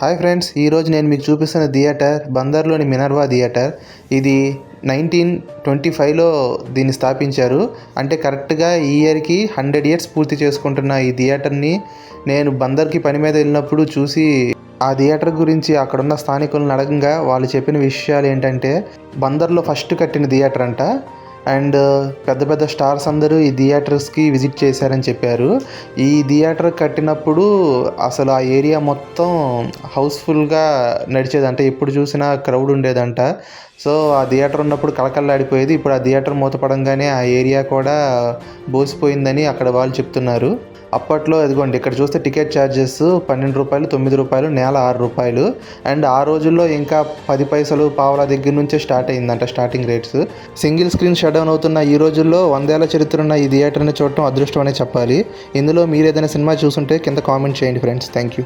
Hi friends ఈరోజు నేను మీకు చూపిస్తున్న థియేటర్ బందర్లోని మినర్వా థియేటర్. ఇది నైన్టీన్ ట్వంటీ ఫైవ్లో దీన్ని స్థాపించారు. అంటే కరెక్ట్గా ఈ ఇయర్కి హండ్రెడ్ ఇయర్స్ పూర్తి చేసుకుంటున్న ఈ థియేటర్ని నేను బందర్కి పని మీద వెళ్ళినప్పుడు చూసి ఆ థియేటర్ గురించి అక్కడున్న స్థానికులను అడగంగా వాళ్ళు చెప్పిన విషయాలు ఏంటంటే బందర్లో ఫస్ట్ కట్టిన థియేటర్ అంట. అండ్ పెద్ద పెద్ద స్టార్స్ అందరూ ఈ థియేటర్స్కి విజిట్ చేశారని చెప్పారు. ఈ థియేటర్ కట్టినప్పుడు అసలు ఆ ఏరియా మొత్తం హౌస్ఫుల్గా నడిచేదంట. ఎప్పుడు చూసినా క్రౌడ్ ఉండేదంట. సో ఆ థియేటర్ ఉన్నప్పుడు కలకల్లాడిపోయేది ఇప్పుడు ఆ థియేటర్ మూతపడంగానే ఆ ఏరియా కూడా బోసిపోయిందని అక్కడ వాళ్ళు చెప్తున్నారు. అప్పట్లో ఇదిగోండి ఇక్కడ చూస్తే టికెట్ ఛార్జెస్ పన్నెండు రూపాయలు తొమ్మిది రూపాయలు నేల ఆరు రూపాయలు. అండ్ ఆ రోజుల్లో ఇంకా పది పైసలు పావుల దగ్గర నుంచే స్టార్ట్ అయిందంట starting rates. Single screen shut down అవుతున్న ఈ రోజుల్లో వందేళ్ళ చరిత్ర ఉన్న ఈ థియేటర్ని చూడటం అదృష్టం అనే చెప్పాలి. ఇందులో మీరు ఏదైనా సినిమా చూసుంటే కింద కామెంట్ చేయండి ఫ్రెండ్స్. Thank you.